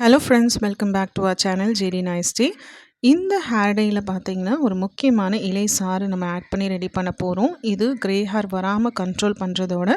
Hello friends welcome back to our channel J D நைஸ்டி இந்த hair டேயில் பார்த்தீங்கன்னா ஒரு முக்கியமான இலை சாறு நம்ம ஆட் பண்ணி ரெடி பண்ண போகிறோம் இது கிரே ஹேர் வராமல் கண்ட்ரோல் பண்ணுறதோட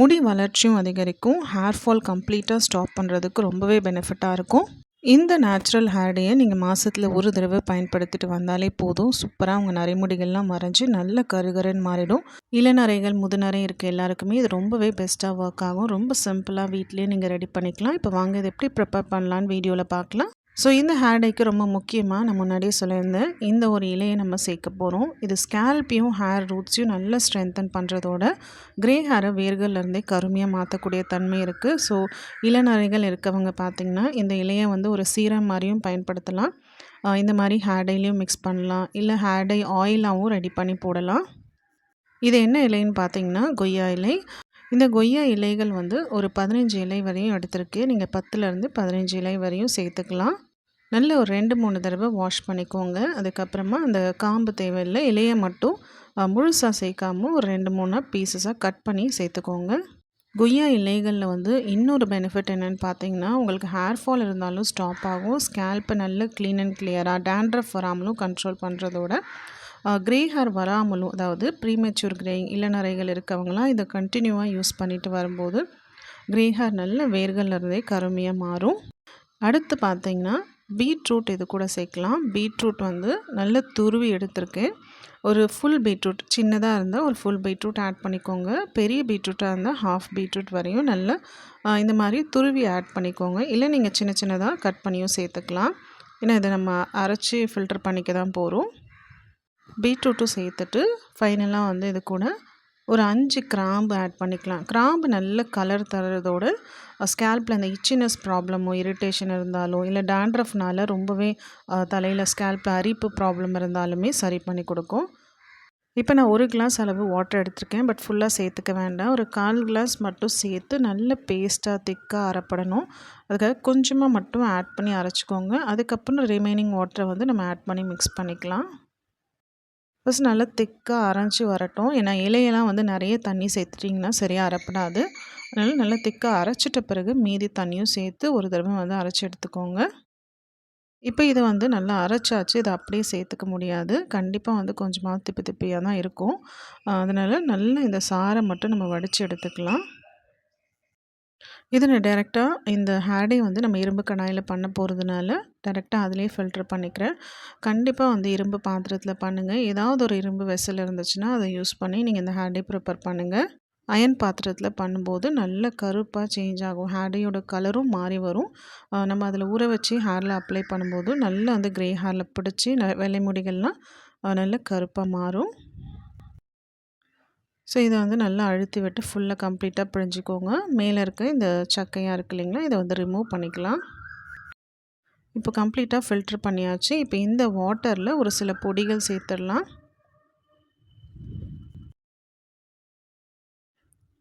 முடி வளர்ச்சியும் அதிகரிக்கும். ஹேர் ஃபால் கம்ப்ளீட்டாக ஸ்டாப் பண்ணுறதுக்கு ரொம்பவே பெனிஃபிட்டாக இருக்கும். இந்த நேச்சுரல் ஹேர் டேயை நீங்கள் மாதத்தில் ஒரு தடவை பயன்படுத்திட்டு வந்தாலே போதும். சூப்பராக உங்கள் நரைமுடிகள்லாம் மறைஞ்சு நல்ல கருகருன்னு மாறிடும். இளநரைகள் முதுநரை இருக்க எல்லாருக்குமே இது ரொம்பவே பெஸ்ட்டாக ஒர்க் ஆகும். ரொம்ப சிம்பிளாக வீட்லேயே நீங்கள் ரெடி பண்ணிக்கலாம். இப்போ வாங்க இது எப்படி ப்ரிப்பேர் பண்ணலான்னு வீடியோவில் பார்க்கலாம். ஸோ இந்த ஹேர் டேக்கு ரொம்ப முக்கியமாக நான் முன்னாடியே சொல்லியிருந்தேன். இந்த ஒரு இலையை நம்ம சேர்க்க போகிறோம் இது ஸ்கேல்ப்பையும் ஹேர் ரூட்ஸையும் நல்லா ஸ்ட்ரென்தன் பண்ணுறதோட க்ரே ஹேரை வேர்கள்லேருந்தே கருமையாக மாற்றக்கூடிய தன்மை இருக்குது ஸோ இளநரைகள் இருக்கவங்க பார்த்திங்கன்னா இந்த இலையை வந்து ஒரு சீரம் மாதிரியும் பயன்படுத்தலாம். இந்த மாதிரி ஹேர்டேலையும் மிக்ஸ் பண்ணலாம். இல்லை ஹேர் டை ஆயிலாகவும் ரெடி பண்ணி போடலாம். இது என்ன இலைன்னு பார்த்தீங்கன்னா கொய்யா இலை. இந்த கொய்யா இலைகள் வந்து ஒரு பதினஞ்சு இலை வரையும் எடுத்திருக்கு. நீங்கள் பத்துலேருந்து பதினஞ்சு இலை வரையும் சேர்த்துக்கலாம். நல்ல ஒரு ரெண்டு மூணு தடவை வாஷ் பண்ணிக்கோங்க. அதுக்கப்புறமா அந்த காம்பு தேவையில்லை இலையை மட்டும் முழுசாக சேர்க்காமல் ஒரு ரெண்டு மூணாக பீசஸாக கட் பண்ணி சேர்த்துக்கோங்க. கொய்யா இலைகளில் வந்து இன்னொரு பெனிஃபிட் என்னென்னு பார்த்தீங்கன்னா உங்களுக்கு ஹேர் ஃபால் இருந்தாலும் ஸ்டாப் ஆகும். ஸ்கேல்ப்பை நல்ல க்ளீன் அண்ட் கிளியராக டேண்ட்ரஃப் வராமலும் கண்ட்ரோல் பண்ணுறதோட க்ரே ஹேர் வராமலும் அதாவது ப்ரீமெச்சூர் கிரேயிங் இளநரைகள் இருக்கவங்களாம் இதை கண்டினியூவாக யூஸ் பண்ணிட்டு வரும்போது க்ரே ஹேர் நல்ல வேர்கள்லேருந்தே கருமையாக மாறும். அடுத்து பார்த்திங்கன்னா பீட்ரூட் இது கூட சேர்க்கலாம். பீட்ரூட் வந்து நல்ல துருவி எடுத்திருக்கேன் ஒரு ஃபுல் பீட்ரூட் சின்னதாக இருந்தால் ஒரு ஃபுல் பீட்ரூட் ஆட் பண்ணிக்கோங்க. பெரிய பீட்ரூட்டாக இருந்தால் ஹாஃப் பீட்ரூட் வரையும் நல்ல இந்த மாதிரி துருவி ஆட் பண்ணிக்கோங்க. இல்லை நீங்கள் சின்ன சின்னதாக கட் பண்ணியும் சேர்த்துக்கலாம். ஏன்னா இதை நம்ம அரைச்சி ஃபில்டர் பண்ணிக்க தான் போகிறோம் பீட்ரூட்டும் சேர்த்துட்டு ஃபைனலாக வந்து இது கூட ஒரு அஞ்சு கிராம்பு ஆட் பண்ணிக்கலாம். கிராம்பு நல்ல கலர் தர்றதோடு ஸ்கேல்பில் அந்த இச்சினஸ் ப்ராப்ளமோ இரிட்டேஷன் இருந்தாலோ இல்லை டேண்ட்ரஃப்னால ரொம்பவே தலையில் ஸ்கேல்பில் அரிப்பு ப்ராப்ளம் இருந்தாலுமே சரி பண்ணி கொடுக்கும். இப்போ நான் ஒரு கிளாஸ் அளவு வாட்டர் எடுத்திருக்கேன் பட் ஃபுல்லாக சேர்த்துக்க வேண்டாம். ஒரு கால் கிளாஸ் மட்டும் சேர்த்து நல்ல பேஸ்ட்டாக திக்காக அரைப்படணும். அதுக்காக கொஞ்சமாக மட்டும் ஆட் பண்ணி அரைச்சிக்கோங்க. அதுக்கப்புறம் ரிமைனிங் வாட்டரை வந்து நம்ம ஆட் பண்ணி மிக்ஸ் பண்ணிக்கலாம். ஃபஸ்ட் நல்லா திக்காக அரைஞ்சி வரட்டும். ஏன்னா இலையெல்லாம் வந்து நிறைய தண்ணி சேர்த்துட்டிங்கன்னா சரியாக அரைப்படாது. அதனால் நல்லா திக்காக அரைச்சிட்ட பிறகு மீதி தண்ணியும் சேர்த்து ஒரு தடவை வந்து அரைச்சி எடுத்துக்கோங்க. இப்போ இதை வந்து நல்லா அரைச்சாச்சு. இதை அப்படியே சேர்த்துக்க முடியாது. கண்டிப்பாக வந்து கொஞ்சமாக திப்பு திப்பியாக தான் இருக்கும். அதனால் நல்லா இந்த சாரை மட்டும் நம்ம வடித்து எடுத்துக்கலாம். இது நான் டேரெக்டாக இந்த ஹேடை வந்து நம்ம இரும்பு கடாயில் பண்ண போகிறதுனால டேரெக்டாக அதிலே ஃபில்ட்ரு பண்ணிக்கிறேன். கண்டிப்பாக வந்து இரும்பு பாத்திரத்தில் பண்ணுங்கள் ஏதாவது ஒரு இரும்பு வெசல் இருந்துச்சுன்னா அதை யூஸ் பண்ணி நீங்கள் இந்த ஹேடை ப்ரிப்பேர் பண்ணுங்கள் அயன் பாத்திரத்தில் பண்ணும்போது நல்ல கருப்பாக சேஞ்ச் ஆகும். ஹேடையோட கலரும் மாறி வரும். நம்ம அதில் ஊற வச்சு ஹேரில் அப்ளை பண்ணும்போது நல்லா வந்து க்ரே ஹேரில் பிடிச்சி ந வெள்ளை முடிகள்லாம் நல்ல கருப்பாக மாறும். ஸோ இதை வந்து நல்லா அழுத்தி விட்டு ஃபுல்லாக கம்ப்ளீட்டாக பிழிஞ்சிக்கோங்க. மேலே இருக்க இந்த சக்கையாக இருக்கு இல்லைங்களா இதை வந்து ரிமூவ் பண்ணிக்கலாம். இப்போ கம்ப்ளீட்டாக ஃபில்ட்ரு பண்ணியாச்சு. இப்போ இந்த வாட்டரில் ஒரு சில பொடிகள் சேர்த்துடலாம்.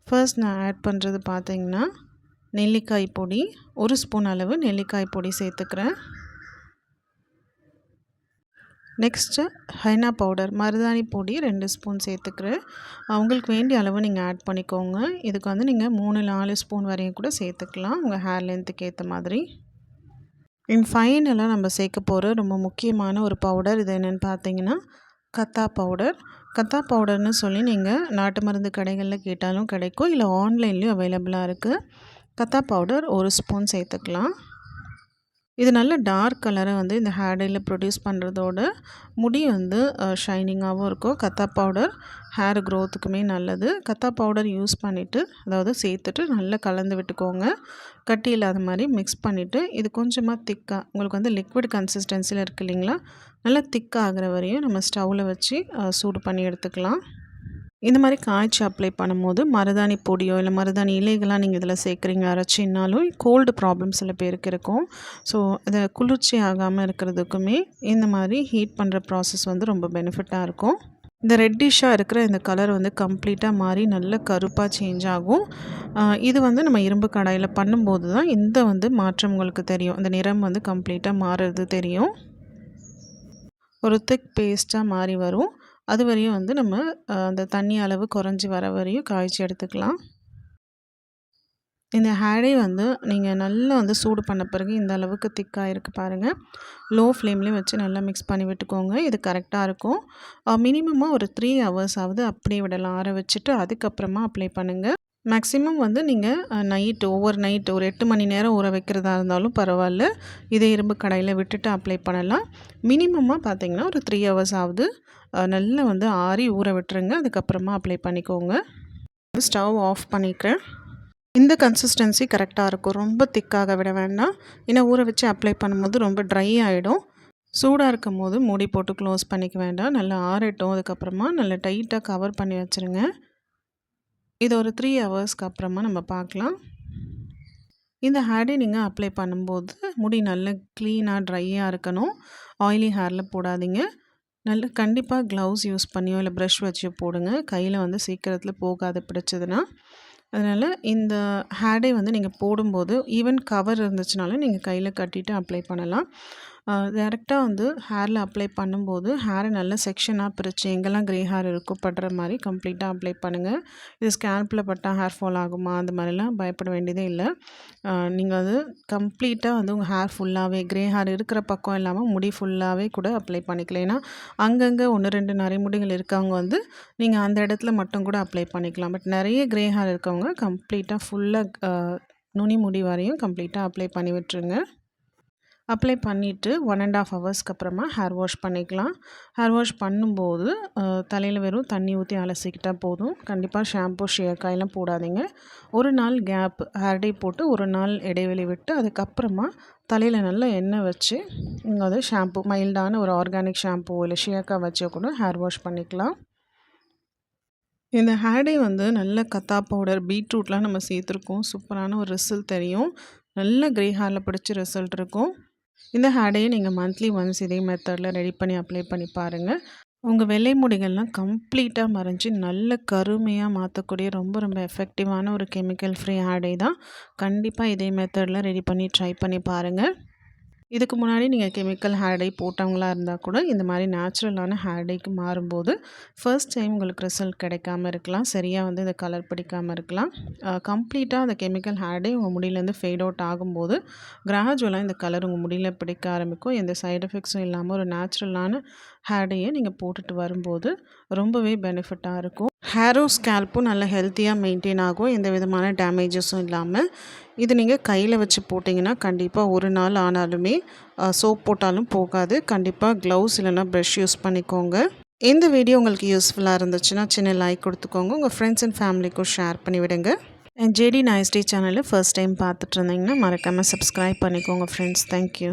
ஃபர்ஸ்ட் நான் ஆட் பண்ணுறது பார்த்திங்கன்னா நெல்லிக்காய் பொடி. ஒரு ஸ்பூன் அளவு நெல்லிக்காய் பொடி சேர்த்துக்கிறேன். நெக்ஸ்ட்டு ஹைனா பவுடர் மருதாணி பொடி ரெண்டு ஸ்பூன் சேர்த்துக்கிறேன். அவங்களுக்கு வேண்டிய அளவு நீங்கள் ஆட் பண்ணிக்கோங்க. இதுக்கு வந்து நீங்கள் மூணு நாலு ஸ்பூன் வரையும் கூட சேர்த்துக்கலாம். உங்கள் ஹேர் லென்த்துக்கு ஏற்ற மாதிரி. இன் ஃபைனலாக நம்ம சேர்க்க போகிற ரொம்ப முக்கியமான ஒரு பவுடர் இது என்னென்னு பார்த்தீங்கன்னா கத்தா பவுடர் கத்தா பவுடர்னு சொல்லி நீங்கள் நாட்டு மருந்து கடைகளில் கேட்டாலும் கிடைக்கும். இல்லை ஆன்லைன்லேயும் அவைலபிளாக இருக்குது கத்தா பவுடர் ஒரு ஸ்பூன் சேர்த்துக்கலாம். இது நல்ல டார்க் கலரை வந்து இந்த ஹேர் ப்ரொடியூஸ் பண்ணுறதோட முடி வந்து ஷைனிங்காகவும் இருக்கும். கத்தா பவுடர் ஹேர் க்ரோத்துக்குமே நல்லது. கத்தா பவுடர் யூஸ் பண்ணிவிட்டு அதாவது சேர்த்துட்டு நல்லா கலந்து விட்டுக்கோங்க. கட்டி இல்லாத மாதிரி மிக்ஸ் பண்ணிவிட்டு இது கொஞ்சமாக திக்காக உங்களுக்கு வந்து லிக்விட் கன்சிஸ்டன்சியில் இருக்குது இல்லைங்களா? நல்லா திக்காகிற வரையும் நம்ம ஸ்டவ்வில் வச்சு சூடு பண்ணி எடுத்துக்கலாம். இந்த மாதிரி காய்ச்சி அப்ளை பண்ணும்போது மருதாணி பொடியோ இல்லை மருதாணி இலைகளாக நீங்கள் இதில் சேர்க்குறீங்க அரைச்சின்னாலும் கோல்டு ப்ராப்ளம் சில பேருக்கு இருக்கும். ஸோ இதை குளிர்ச்சி ஆகாமல் இருக்கிறதுக்குமே இந்த மாதிரி ஹீட் பண்ணுற ப்ராசஸ் வந்து ரொம்ப பெனிஃபிட்டாக இருக்கும். இந்த ரெட்டிஷாக இருக்கிற இந்த கலர் வந்து கம்ப்ளீட்டாக மாறி நல்ல கருப்பாக சேஞ்ச் ஆகும். இது வந்து நம்ம இரும்பு கடாயில் பண்ணும்போது தான் இந்த வந்து மாற்றம் உங்களுக்கு தெரியும். இந்த நிறம் வந்து கம்ப்ளீட்டாக மாறுறது தெரியும். ஒரு திக் பேஸ்ட்டாக மாறி வரும். அது வரையும் வந்து நம்ம அந்த தண்ணி அளவு குறைஞ்சி வர வரையும் காய்ச்சி எடுத்துக்கலாம். இந்த ஹேடை வந்து நீங்கள் நல்லா வந்து சூடு பண்ண பிறகு இந்த அளவுக்கு திக்காக இருக்குது பாருங்கள் லோ ஃப்ளேம்லேயும் வச்சு நல்லா மிக்ஸ் பண்ணி விட்டுக்கோங்க. இது கரெக்டாக இருக்கும். மினிமமாக ஒரு த்ரீ ஹவர்ஸ் ஆகுது அப்படியே விடலாம். ஆற வச்சுட்டு அதுக்கப்புறமா அப்ளை பண்ணுங்கள் மேக்ஸிமம் வந்து நீங்கள் நைட்டு ஒவ்வொரு நைட்டு ஒரு எட்டு மணி நேரம் ஊற வைக்கிறதா இருந்தாலும் பரவாயில்ல. இதே இரும்பு கடையில் விட்டுட்டு அப்ளை பண்ணலாம். மினிமமாக பார்த்தீங்கன்னா ஒரு த்ரீ ஹவர்ஸ் ஆகுது. நல்லா வந்து ஆறி ஊற விட்டுருங்க. அதுக்கப்புறமா அப்ளை பண்ணிக்கோங்க. ஸ்டவ் ஆஃப் பண்ணிக்கிறேன். இந்த கன்சிஸ்டன்சி கரெக்டாக இருக்கும். ரொம்ப திக்காக விட வேண்டாம். ஏன்னா ஊற வச்சு அப்ளை பண்ணும்போது ரொம்ப ட்ரை ஆகிடும் சூடாக இருக்கும் போது மூடி போட்டு க்ளோஸ் பண்ணிக்க வேண்டாம். நல்லா ஆறட்டும். அதுக்கப்புறமா நல்லா டைட்டாக கவர் பண்ணி வச்சுருங்க. இது ஒரு த்ரீ ஹவர்ஸ்க்கு அப்புறமா நம்ம பார்க்கலாம். இந்த ஹேர்டே நீங்கள் அப்ளை பண்ணும்போது முடி நல்ல க்ளீனாக ட்ரையாக இருக்கணும். ஆயிலி ஹேரில் போடாதீங்க. நல்ல கண்டிப்பாக க்ளவுஸ் யூஸ் பண்ணியோ இல்லை ப்ரஷ் வச்சு போடுங்க. கையில் வந்து சீக்கிரத்தில் போகாது பிடிச்சதுன்னா. அதனால் இந்த ஹேடை வந்து நீங்கள் போடும்போது ஈவன் கவர் இருந்துச்சுனாலும் நீங்கள் கையில் கட்டிட்டு அப்ளை பண்ணலாம். டேரெக்டாக வந்து ஹேரில் அப்ளை பண்ணும்போது ஹேரை நல்ல செக்ஷனாக பிரித்து எங்கெல்லாம் க்ரே ஹேர் இருக்கோ படுற மாதிரி கம்ப்ளீட்டாக அப்ளை பண்ணுங்கள் இது ஸ்கேல்பில் பட்டால் ஹேர் ஃபால் ஆகுமா? அந்த மாதிரிலாம் பயப்பட வேண்டியதே இல்லை. நீங்கள் வந்து கம்ப்ளீட்டாக வந்து உங்கள் ஹேர் ஃபுல்லாகவே க்ரே ஹேர் இருக்கிற பக்கம் இல்லாமல் முடி ஃபுல்லாகவே கூட அப்ளை பண்ணிக்கலாம். ஏன்னா அங்கங்கே ஒன்று ரெண்டு நரைமுடிகள் இருக்கவங்க வந்து நீங்கள் அந்த இடத்துல மட்டும் கூட அப்ளை பண்ணிக்கலாம். பட் நிறைய க்ரே ஹேர் இருக்கவங்க கம்ப்ளீட்டாக ஃபுல்லாக நுனி முடி வரையும் கம்ப்ளீட்டாக அப்ளை பண்ணி விட்டுருங்க. அப்ளை பண்ணிவிட்டு ஒன் அண்ட் ஆஃப் ஹவர்ஸ்க்கு அப்புறமா ஹேர் வாஷ் பண்ணிக்கலாம். ஹேர் வாஷ் பண்ணும்போது தலையில் வெறும் தண்ணி ஊற்றி அலசிக்கிட்டால் போதும். கண்டிப்பாக ஷாம்பு ஷேக்காயெல்லாம் போடாதீங்க. ஒரு நாள் கேப் ஹேர் டே போட்டு ஒரு நாள் இடைவெளி விட்டு அதுக்கப்புறமா தலையில் நல்லா எண்ணெய் வச்சு நீங்கள் வந்து ஷாம்பு மைல்டான ஒரு ஆர்கானிக் ஷாம்பு இல்லை ஷேக்காக வச்சு கூட ஹேர் வாஷ் பண்ணிக்கலாம். இந்த ஹேர்டே வந்து நல்ல கத்தா பவுடர் பீட்ரூட்லாம் நம்ம சேர்த்துருக்கோம். சூப்பரான ஒரு ரிசல்ட் தெரியும். நல்ல க்ரே ஹேரில் பிடிச்ச ரிசல்ட் இருக்கும். இந்த ஹேடையும் நீங்கள் மந்த்லி ஒன்ஸ் இதே மெத்தடில் ரெடி பண்ணி அப்ளை பண்ணி பாருங்கள் உங்கள் வெள்ளை முடிகள்லாம் கம்ப்ளீட்டாக மறைஞ்சி நல்ல கருமையாக மாற்றக்கூடிய ரொம்ப ரொம்ப எஃபெக்டிவான ஒரு கெமிக்கல் ஃப்ரீ ஹேடை தான். கண்டிப்பாக இதே மெத்தடில் ரெடி பண்ணி ட்ரை பண்ணி பாருங்கள் இதுக்கு முன்னாடி நீங்கள் கெமிக்கல் ஹேர் டை போட்டவங்களாக இருந்தால் கூட இந்த மாதிரி நேச்சுரலான ஹேர் டைக்கு மாறும்போது ஃபர்ஸ்ட் டைம் உங்களுக்கு ரிசல்ட் கிடைக்காம இருக்கலாம். சரியாக வந்து இந்த கலர் பிடிக்காமல் இருக்கலாம். கம்ப்ளீட்டாக அந்த கெமிக்கல் ஹேர் டை உங்கள் முடியிலேருந்து ஃபேட் அவுட் ஆகும்போது கிராஜுவலாக இந்த கலர் உங்கள் முடியில் பிடிக்க ஆரம்பிக்கும். எந்த சைடு எஃபெக்ட்ஸும் இல்லாமல் ஒரு நேச்சுரலான ஹேர் டையை நீங்கள் போட்டுட்டு வரும்போது ரொம்பவே பெனிஃபிட்டாக இருக்கும். ஹேரோ ஸ்கேல்ப்பும் நல்ல ஹெல்த்தியாக மெயின்டைன் ஆகும். எந்த விதமான டேமேஜஸும் இல்லாமல். இது நீங்கள் கையில் வச்சு போட்டிங்கன்னா கண்டிப்பாக ஒரு நாள் ஆனாலுமே சோப் போட்டாலும் போகாது. கண்டிப்பாக க்ளவுஸ் இல்லைனா ப்ரஷ் யூஸ் பண்ணிக்கோங்க. இந்த வீடியோ உங்களுக்கு யூஸ்ஃபுல்லாக இருந்துச்சுன்னா சின்ன லைக் கொடுத்துக்கோங்க. உங்கள் ஃப்ரெண்ட்ஸ் அண்ட் ஃபேமிலிக்கும் ஷேர் பண்ணிவிடுங்க ஜேடி நாய்ஸ்டி சேனலில் ஃபர்ஸ்ட் டைம் பார்த்துட்டு இருந்தீங்கன்னா மறக்காமல் சப்ஸ்கிரைப் பண்ணிக்கோங்க ஃப்ரெண்ட்ஸ் தேங்க்யூ